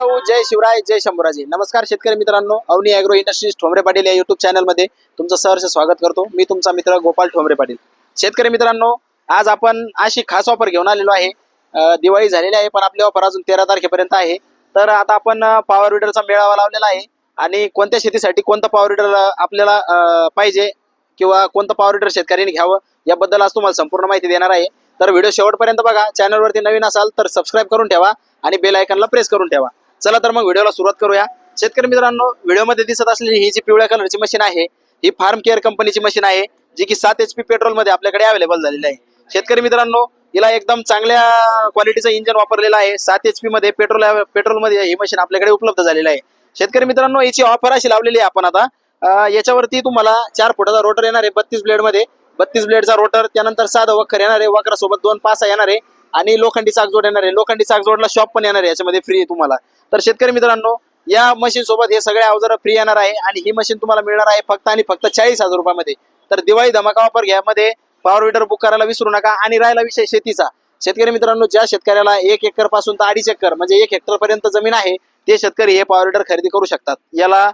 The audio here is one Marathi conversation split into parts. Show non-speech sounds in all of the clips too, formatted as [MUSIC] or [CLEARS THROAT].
जय शिवराय जय शंभराजी. नमस्कार शेतकरी मित्रांनो. अवनी अॅग्रो इंडस्ट्रीज ठोंबरे पाटील या युट्यूब चॅनलमध्ये तुमचं सहर्ष स्वागत करतो. मी तुमचा मित्र गोपाल ठोंबरे पाटील. शेतकरी मित्रांनो आज आपण अशी खास ऑफर घेऊन आलेलो आहे. दिवाळी झालेली आहे पण आपली ऑफर अजून तेरा तारखेपर्यंत आहे. तर आता आपण पॉवर विडरचा मेळावा लावलेला आहे. आणि कोणत्या शेतीसाठी कोणतं पॉवर विडर आपल्याला अं, पाहिजे किंवा कोणतं पॉवर विडर शेतकऱ्यांनी घ्यावं याबद्दल आज तुम्हाला संपूर्ण माहिती देणार आहे. तर व्हिडिओ शेवटपर्यंत बघा. चॅनलवरती नवीन असाल तर सबस्क्राईब करून ठेवा आणि बेल आयकनला प्रेस करून ठेवा. चला तर मग व्हिडिओला सुरुवात करूया. शेतकरी मित्रांनो व्हिडिओमध्ये दिसत असलेली ही जी पिवळ्या कलरची मशीन आहे ही फार्म केअर कंपनीची मशीन आहे जी की सात एच पी पेट्रोलमध्ये आपल्याकडे अवेलेबल झालेली आहे. शेतकरी मित्रांनो हिला एकदम चांगल्या क्वालिटीचं इंजन वापरलेलं आहे. सात एच पी मध्ये पेट्रोल पेट्रोलमध्ये ही मशीन आपल्याकडे उपलब्ध झालेली आहे. शेतकरी मित्रांनो याची ऑफर अशी लावलेली आहे आपण आता. याच्यावरती तुम्हाला चार फुटाचा रोटर येणार आहे बत्तीस ब्लेडमध्ये. बत्तीस ब्लेडचा रोटर त्यानंतर साधा वखर येणार आहे वखरासोबत दोन पासा येणार आहे आणि लोखंडी चाकजोड येणार आहे. लोखंडी चाकजोडला शॉप पण येणार आहे याच्यामध्ये फ्री तुम्हाला. तर शेतकरी मित्रांनो या मशीन सोबत हे सगळे अवजार फ्री येणार आहे आणि ही मशीन तुम्हाला मिळणार आहे फक्त आणि फक्त चाळीस हजार रुपयामध्ये. तर दिवाळी धमाका वापर घ्यामध्ये पॉवर विटर बुक करायला विसरू नका आणि राहिला विषय शेतीचा. शेतकरी मित्रांनो ज्या शेतकऱ्याला एक एकरपासून तर अडीच एकर म्हणजे एक हेक्टर पर्यंत जमीन आहे ते शेतकरी हे पॉवर विटर खरेदी करू शकतात. याला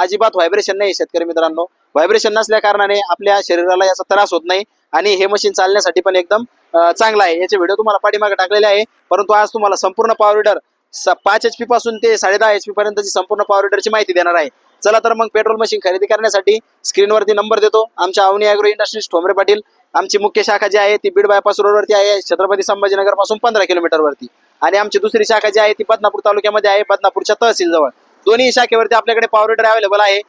अजिबात व्हायब्रेशन नाही शेतकरी मित्रांनो. व्हायब्रेशन नसल्या कारणाने आपल्या शरीराला याचा त्रास होत नाही आणि हे मशीन चालण्यासाठी पण एकदम चांगला आहे. याचे व्हिडिओ तुम्हाला पाठीमागे टाकलेले आहे. परंतु आज तुम्हाला संपूर्ण पॉवर विडर पाच एच पी पासून ते साडे दहा एच पी पर्यंतची संपूर्ण पॉवर विडरची माहिती देणार आहे. चला तर मग पेट्रोल मशीन खरेदी करण्यासाठी स्क्रीनवरती नंबर देतो. आमच्या अवनी अॅग्रो इंडस्ट्रीज ठोंबरे पाटील आमची मुख्य शाखा जी आहे ती बीड बायपास रोडवरती आहे छत्रपती संभाजीनगरपासून पंधरा किलोमीटर वरती. आणि आमची दुसरी शाखा जी आहे ती बदनापूर तालुक्यामध्ये आहे बदनापूरच्या तहसील जवळ दोन्ही शाखेवरती आपल्याकडे पॉवर विडर अवेलेबल आहे.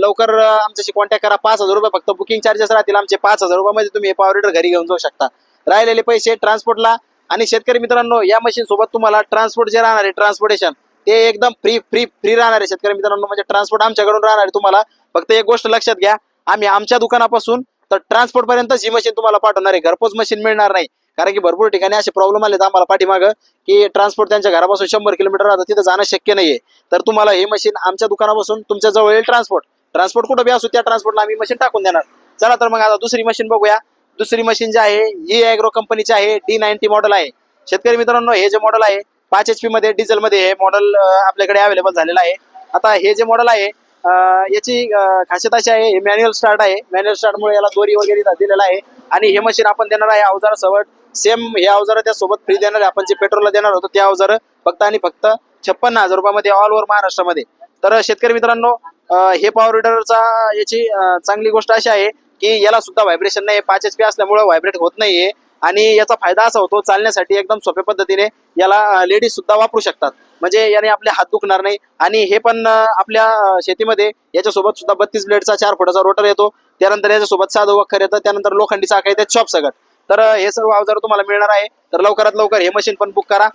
लवकर आमच्याशी कॉन्टॅक्ट करा. पाच हजार रुपये फक्त बुकिंग चार्जेस राहतील. आमचे पाच हजार रुपयामध्ये तुम्ही हे पॉवर विडर घरी घेऊन जाऊ शकता. राहिलेले पैसे ट्रान्सपोर्टला आणि शेतकरी मित्रांनो या मशीन सोबत तुम्हाला ट्रान्सपोर्ट जे राहणार आहे ट्रान्सपोर्टेशन ते एकदम फ्री फ्री फ्री राहणार आहे. शेतकरी मित्रांनो म्हणजे ट्रान्सपोर्ट आमच्याकडून राहणार आहे तुम्हाला. फक्त एक गोष्ट लक्षात घ्या आम्ही आमच्या दुकानापासून तर ट्रान्सपोर्ट पर्यंत ही मशीन तुम्हाला पाठवणार आहे. घरपोच मशीन मिळणार नाही. कारण की भरपूर ठिकाणी असे प्रॉब्लेम आले आम्हाला पाठीमागं की ट्रान्सपोर्ट त्यांच्या घरापासून शंभर किलोमीटर राहतं तिथं जाणं शक्य नाहीये. तर तुम्हाला ही मशीन आमच्या दुकानापासून तुमच्या जवळ येईल ट्रान्सपोर्ट ट्रान्सपोर्ट कुठं बी असू त्या ट्रान्सपोर्टला आम्ही मशीन टाकून देणार. चला तर मग आता दुसरी मशीन बघूया. दुसरी मशीन जी आहे ही अॅग्रो कंपनीची आहे डी नाईन्टी मॉडेल आहे. शेतकरी मित्रांनो हे जे मॉडेल आहे पाच एच पी मध्ये डिझेल मध्ये हे मॉडेल आपल्याकडे अवेलेबल झालेलं आहे. आता हे जे मॉडेल आहे याची खासियत अशी आहे हे मॅन्युअल स्टार्ट आहे. मॅन्युअल स्टार्टमुळे याला दोरी वगैरे दिलेला आहे. आणि हे मशीन आपण देणार आहे अवजार सवट. सेम हे अवजार त्यासोबत फ्री देणार आहे. आपण जे पेट्रोलला देणार होतो ते अवजार फक्त आणि फक्त छप्पन्न हजार रुपयामध्ये ऑल ओव्हर महाराष्ट्रामध्ये. तर शेतकरी मित्रांनो हे पॉवर विडरचा याची चांगली गोष्ट अशी आहे की याला सुद्धा व्हायब्रेशन नाही पाच एच पी असल्यामुळे व्हायब्रेट होत नाहीये. आणि याचा फायदा असा होतो चालण्यासाठी एकदम सोप्या पद्धतीने याला लेडीज सुद्धा वापरू शकतात. म्हणजे याने आपले हात दुखणार नाही. आणि हे पण आपल्या शेतीमध्ये याच्यासोबत सुद्धा बत्तीस ब्लेडचा चार फुटाचा रोटर येतो. त्यानंतर याच्यासोबत साधं वखर येतं. त्यानंतर लोखंडी चाक येते चॉप सगट तर हे सर्व अवजार तुम्हाला मिळणार आहे. तर लवकरात लवकर हे मशीन पण बुक करा.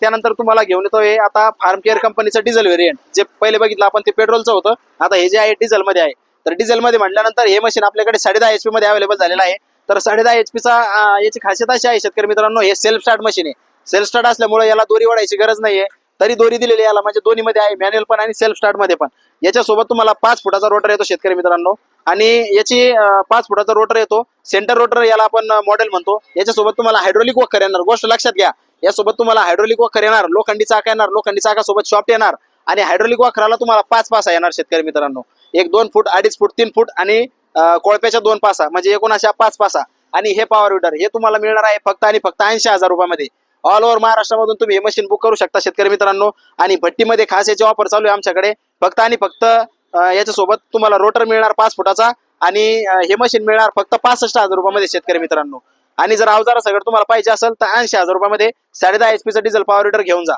त्यानंतर तुम्हाला घेऊन येतो हे आता फार्म केअर कंपनीचं डिझेल व्हेरियंट जे पहिले बघितलं आपण ते पेट्रोलचं होतं. आता हे जे आहे डिझेल मध्ये आहे. तर डिझेल मध्ये म्हटल्यानंतर हे मशीन आपल्याकडे साडे दहा एच मध्ये अवेलेबल झालेलं आहे. तर साडे दहा एच पीचा याची खासियत अशी आहे शेतकरी मित्रांनो हे सेल्फ स्टार्ट मशीन आहे. सेल्फ स्टार्ट असल्यामुळे याला दोरी वाढायची गरज नाहीये. तरी दोरी दिलेली आहे याला म्हणजे दोन्ही मध्ये आहे मॅन्युअल पण आणि सेल्फ स्टार्टमध्ये पण. याच्यासोबत तुम्हाला पाच फुटाचा रोटर येतो शेतकरी मित्रांनो. आणि याची पाच फुटाचा रोटर येतो. सेंटर रोटर याला आपण मॉडेल म्हणतो. याच्यासोबत तुम्हाला हायड्रोलिक वखर येणार. गोष्ट लक्षात घ्या. यासोबत तुम्हाला हायड्रोलिक वखर येणार. लोखंडी चाका येणार. लोखंडी चाकासोबत शॉफ्ट येणार. आणि हायड्रोलिक वखराला तुम्हाला पाच पास येणार शेतकरी मित्रांनो. एक दोन फूट अडीच फूट तीन फूट आणि कोळप्याच्या दोन पासा म्हणजे एकूण अशा पाच पासा. आणि हे पॉवर विडर हे तुम्हाला मिळणार आहे फक्त आणि फक्त ऐंशी हजार रुपयामध्ये. ऑल ओव्हर महाराष्ट्रामधून तुम्ही हे मशीन बुक करू शकता शेतकरी मित्रांनो. आणि भट्टीमध्ये खास याची ऑफर चालू आहे आमच्याकडे. फक्त आणि फक्त याच्यासोबत तुम्हाला रोटर मिळणार पाच फुटाचा आणि हे मशीन मिळणार फक्त पासष्ट हजार रुपयामध्ये शेतकरी मित्रांनो. आणि जर अवजारा सगळं तुम्हाला पाहिजे असेल तर ऐंशी हजार रुपयामध्ये साडे दहा एच पीचा डिझेल पॉवर विडर घेऊन जा.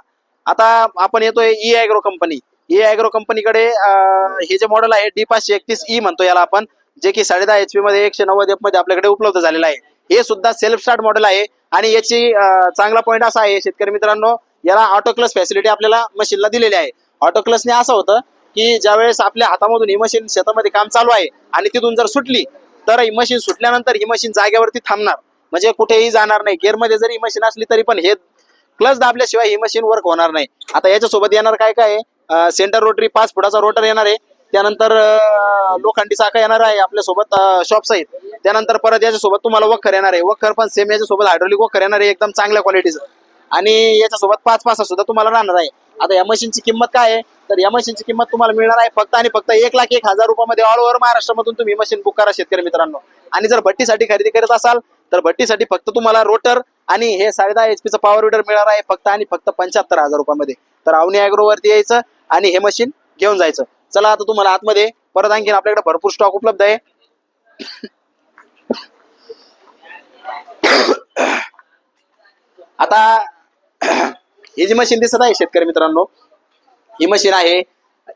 आता आपण येतोय ई अॅग्रो कंपनी ही अॅग्रो कंपनीकडे हे जे मॉडेल आहे डी पाचशे एकतीस ई म्हणतो याला आपण जे की साडे दहा एच पी मध्ये एकशे नव्वद एफमध्ये आपल्याकडे उपलब्ध झालेलं आहे. हे सुद्धा सेल्फ स्टार्ट मॉडेल आहे आणि याची चांगला पॉईंट असा आहे शेतकरी मित्रांनो याला ऑटो क्लस फॅसिलिटी आपल्याला मशीनला दिलेली आहे. ऑटोक्लसने असं होतं की ज्यावेळेस आपल्या हातामधून ही मशीन शेतामध्ये काम चालू आहे आणि तिथून जर सुटली तर ही मशीन सुटल्यानंतर ही मशीन जागेवरती थांबणार. म्हणजे कुठेही जाणार नाही. गेअरमध्ये जरी मशीन असली तरी पण हे क्लच दाबल्याशिवाय ही मशीन वर्क होणार नाही. आता याच्यासोबत येणार काय काय सेंटर रोटरी पाच फुटाचा रोटर येणार आहे. त्यानंतर लोखंडी चाका येणार आहे आपल्यासोबत शॉप सहित. त्यानंतर परत याच्यासोबत तुम्हाला वखर येणार आहे. वखर पण सेम याच्यासोबत हायड्रोलिक वखर येणार आहे. एकदम चांगल्या क्वालिटीचं आणि याच्यासोबत पाच पास सुद्धा तुम्हाला राहणार आहे. आता या मशीनची किंमत काय आहे? तर या मशीनची किंमत तुम्हाला मिळणार आहे फक्त आणि फक्त एक लाख एक हजार रुपयामध्ये ऑल ओव्हर महाराष्ट्रामधून तुम्ही मशीन बुक करा शेतकरी मित्रांनो. आणि जर भट्टीसाठी खरेदी करत असाल तर भट्टीसाठी फक्त तुम्हाला रोटर आणि हे साडे दहा एचपीचं पॉवर विडर मिळणार आहे फक्त आणि फक्त पंच्याहत्तर हजार रुपयामध्ये. तर अवनी अॅग्रोवरती यायचं. आणि हे मशीन घेऊन जायचं. चला आता तुम्हाला आतमध्ये परत आणखीन आपल्याकडे भरपूर स्टॉक उपलब्ध आहे. आता ही जी मशीन दिसत आहे शेतकरी मित्रांनो ही मशीन आहे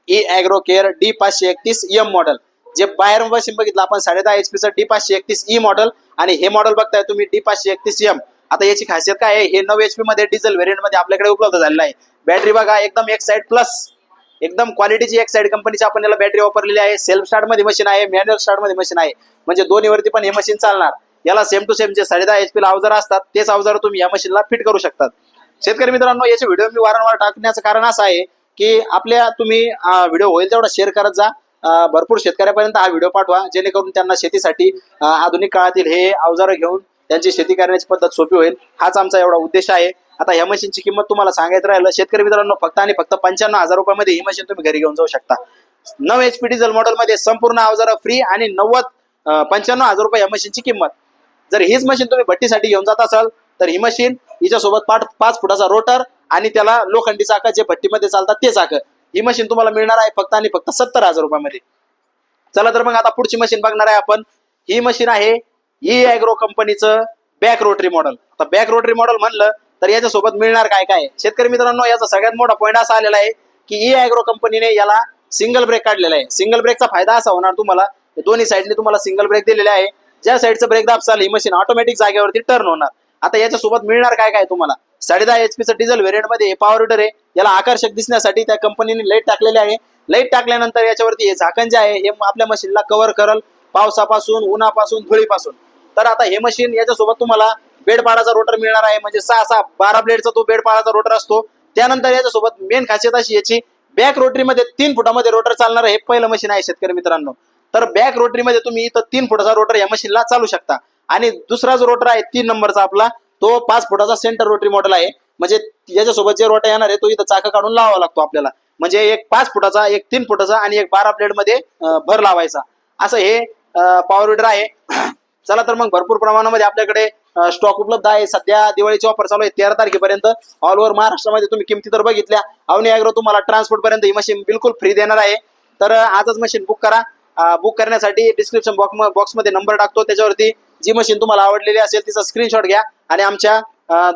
ई अॅग्रो केअर डी पाचशे एकतीस एम मॉडेल जे बाहेर मशीन बघितलं आपण साडे दहा एच डी पाचशे एकतीस e ई मॉडेल आणि हे मॉडेल बघताय तुम्ही डी पाचशे एकतीस एम आता याची खासियत काय आहे? हे नऊ एच पी मध्ये डिझेल व्हेरियंटमध्ये आपल्याकडे उपलब्ध झालेलं आहे. बॅटरी बघा एकदम एक साइड प्लस एकदम क्वालिटीची एक साईड कंपनीची आपण याला बॅटरी वापरलेली आहे. सेल्फ स्टार्टमध्ये मशीन आहे मॅन्युअल स्टार्टमध्ये मशीन आहे. म्हणजे दोन्हीवरती पण हे मशीन चालणार. याला सेम टू सेम जे साडे दहा एच पी ला अवजार असतात तेच अवजार तुम्ही या मशीनला फिट करू शकतात. शेतकरी मित्रांनो याचे व्हिडिओ मी वारंवार टाकण्याचं कारण असं आहे की आपल्या तुम्ही व्हिडिओ होईल तेवढा शेअर करत जा. भरपूर शेतकऱ्यापर्यंत हा व्हिडिओ पाठवा जेणेकरून त्यांना शेतीसाठी आधुनिक काळातील हे अवजारं घेऊन त्यांची शेती करण्याची पद्धत सोपी होईल. हाच आमचा एवढा उद्देश आहे. आता ह्या मशीनची किंमत तुम्हाला सांगायचं राहिलं शेतकरी मित्रांनो फक्त आणि फक्त पंच्याण्णव हजार रुपयामध्ये ही मशीन तुम्ही घरी घेऊन जाऊ शकता. नऊ एच पी डिझेल मॉडेलमध्ये संपूर्ण अवजार फ्री आणि नव्वद पंच्याण्णव हजार रुपये या मशीनची किंमत. जर हीच मशीन तुम्ही भट्टीसाठी घेऊन जात असाल तर ही मशीन हिच्यासोबत पाठ पाच फुटाचा रोटर आणि त्याला लोखंडी चाकं जे भट्टीमध्ये चालतात ते चाकं. ही मशीन तुम्हाला मिळणार आहे फक्त आणि फक्त सत्तर हजार रुपयामध्ये. चला तर मग आता पुढची मशीन बघणार आहे आपण. ही मशीन आहे ई अॅग्रो कंपनीचं बॅक रोटरी मॉडेल आता बॅक रोटरी मॉडेल म्हणलं तर याच्यासोबत मिळणार काय काय? शेतकरी मित्रांनो याचा सगळ्यात मोठा पॉईंट असा आलेला आहे की ई अॅग्रो कंपनीने याला सिंगल ब्रेक काढलेला आहे. सिंगल ब्रेकचा फायदा असा होणार तुम्हाला दोन्ही साईडने तुम्हाला सिंगल ब्रेक दिलेले आहे. ज्या साईडचं ब्रेक दाबसाल ही मशीन ऑटोमॅटिक जागेवरती टर्न होणार. आता याच्यासोबत मिळणार काय काय तुम्हाला? साडे दहा एचपीचं डिझेल व्हेरियंटमध्ये पॉवर विडर आहे. याला आकर्षक दिसण्यासाठी त्या कंपनीने लाइट टाकलेले आहे. लाइट टाकल्यानंतर याच्यावरती हे झाकण जे आहे हे आपल्या मशीनला कव्हर करल पावसापासून उन्हापासून धुळीपासून. तर आता हे मशीन याच्यासोबत तुम्हाला बेड पाडाचा रोटर मिळणार आहे. म्हणजे सहा सहा बारा ब्लेडचा तो बेडपाडाचा रोटर असतो. त्यानंतर याच्यासोबत मेन खासियत अशी याची बॅक रोटरीमध्ये तीन फुटामध्ये रोटर चालणार हे पहिलं मशीन आहे शेतकरी मित्रांनो. तर बॅक रोटरीमध्ये तुम्ही इथं तीन फुटाचा रोटर या मशीनला चालू शकता. आणि दुसरा जो रोटर आहे तीन नंबरचा आपला तो पाच फुटाचा सेंटर रोटरी मॉडेल आहे. म्हणजे याच्यासोबत जे रोटर येणार आहे तो इथं चाका काढून लावावा लागतो आपल्याला. म्हणजे एक पाच फुटाचा एक तीन फुटाचा आणि एक बारा ब्लेडमध्ये भर लावायचा. असं हे पॉवर विडर आहे. चला तर मग भरपूर प्रमाणामध्ये आपल्याकडे स्टॉक उपलब्ध आहे. सध्या दिवाळीची ऑफर चालू आहे तेरा तारखेपर्यंत. ऑल ओव्हर महाराष्ट्रामध्ये तुम्ही किमती तर बघितल्या. अवनी अॅग्रो तुम्हाला ट्रान्सपोर्ट पर्यंत ही मशीन बिलकुल फ्री देणार आहे. तर आजच मशीन बुक करा. बुक करण्यासाठी डिस्क्रिप्शन बॉक्स बॉक्समध्ये नंबर टाकतो. त्याच्यावरती जी मशीन तुम्हाला आवडलेली असेल तिचा स्क्रीनशॉट घ्या आणि आमच्या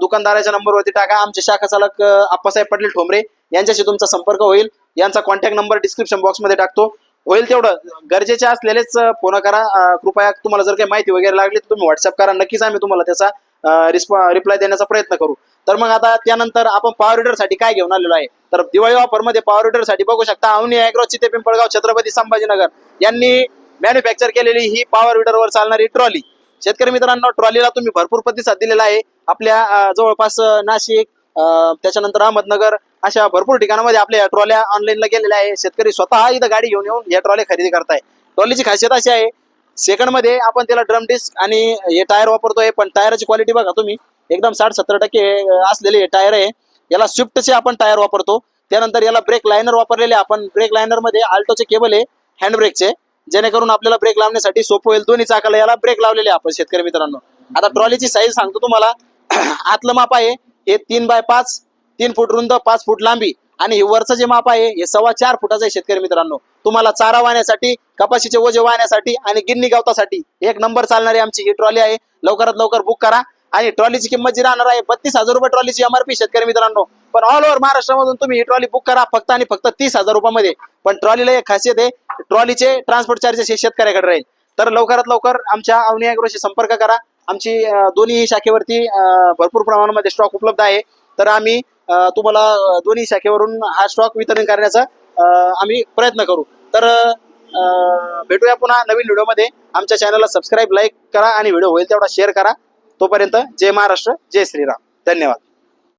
दुकानदाराच्या नंबरवरती टाका. आमचे शाखा चालक अप्पासाहेब पटेल ठोंबरे यांच्याशी तुमचा संपर्क होईल. यांचा कॉन्टॅक्ट नंबर डिस्क्रिप्शन बॉक्समध्ये टाकतो. होईल तेवढं. गरजेचे असलेलेच फोन करा. कृपया तुम्हाला जर काही माहिती वगैरे लागली तर तुम्ही व्हॉट्सअप करा. नक्कीच आम्ही तुम्हाला त्याचा रिप्लाय देण्याचा प्रयत्न करू. तर मग आता त्यानंतर आपण पॉवर रिडरसाठी काय घेऊन आलेलो आहे? तर दिवाळी ऑफरमध्ये पॉवर रिडरसाठी बघू शकता अवनी अॅग्रो चिते पिंपळगाव छत्रपती संभाजीनगर. यांनी मॅन्युफॅक्चर केलेली ही पॉवर रिडर वर चालणारी ट्रॉली शेतकरी मित्रांनो ट्रॉलीला तुम्ही भरपूर प्रतिसाद दिलेला आहे. आपल्या जवळपास नाशिक त्याच्यानंतर अहमदनगर अशा भरपूर ठिकाणामध्ये आपल्या या ट्रॉल्या ऑनलाईनला गेलेल्या आहे. शेतकरी स्वतः इथं गाडी घेऊन येऊन या ट्रॉल्या खरेदी करताय. ट्रॉलीची खासियत अशी आहे सेकंडमध्ये आपण त्याला ड्रम डिस्क आणि हे टायर वापरतोय पण टायरची क्वालिटी बघा तुम्ही. एकदम साठ सत्तर टक्के असलेले हे टायर आहे. याला स्विफ्टचे आपण टायर वापरतो. त्यानंतर याला ब्रेक लायनर वापरलेले आपण. ब्रेक लायनरमध्ये आल्टोचे केबल आहे हँड ब्रेकचे जेणेकरून आपल्याला ब्रेक लावण्यासाठी सोपं होईल. दोन्ही चाकाला याला ब्रेक लावलेले आपण शेतकरी मित्रांनो. आता ट्रॉलीची साईज सांगतो तुम्हाला. [CLEARS THROAT] आतलं माप आहे हे तीन बाय पाच. तीन फूट रुंद पाच फूट लांबी आणि हे वरचं जे माप आहे हे सव्वा चार फुटाचं आहे शेतकरी मित्रांनो. तुम्हाला चारा वाहण्यासाठी कपाशीचे ओझे वाहण्यासाठी आणि गिन्नी गवतासाठी एक नंबर चालणारी आमची ही ट्रॉली आहे. लवकरात लवकर बुक करा आणि ट्रॉलीची किंमत जी राहणार आहे बत्तीस हजार रुपये ट्रॉलीची एमआरपी शेतकरी मित्रांनो. पण ऑल ओव्हर महाराष्ट्रामधून तुम्ही ही ट्रॉली बुक करा फक्त आणि फक्त तीस हजार रुपयामध्ये. पण ट्रॉलीला एक खासियत आहे ट्रॉलीचे ट्रान्सपोर्ट चार्जेस हे शेतकऱ्याकडे राहील. तर लवकरात लवकर आमच्या अवनी अॅग्रोशी संपर्क करा. आमची दोन्ही शाखेवरती भरपूर प्रमाणामध्ये स्टॉक उपलब्ध आहे. तर आम्ही तुम्हाला दोन्ही शाखेवरून हा स्टॉक वितरण करण्याचा आम्ही प्रयत्न करू. तर भेटूया पुन्हा नवीन व्हिडिओमध्ये. आमच्या चॅनलला सबस्क्राईब लाईक करा आणि व्हिडिओ होईल तेवढा शेअर करा. तोपर्यंत जय महाराष्ट्र जय श्रीराम. धन्यवाद.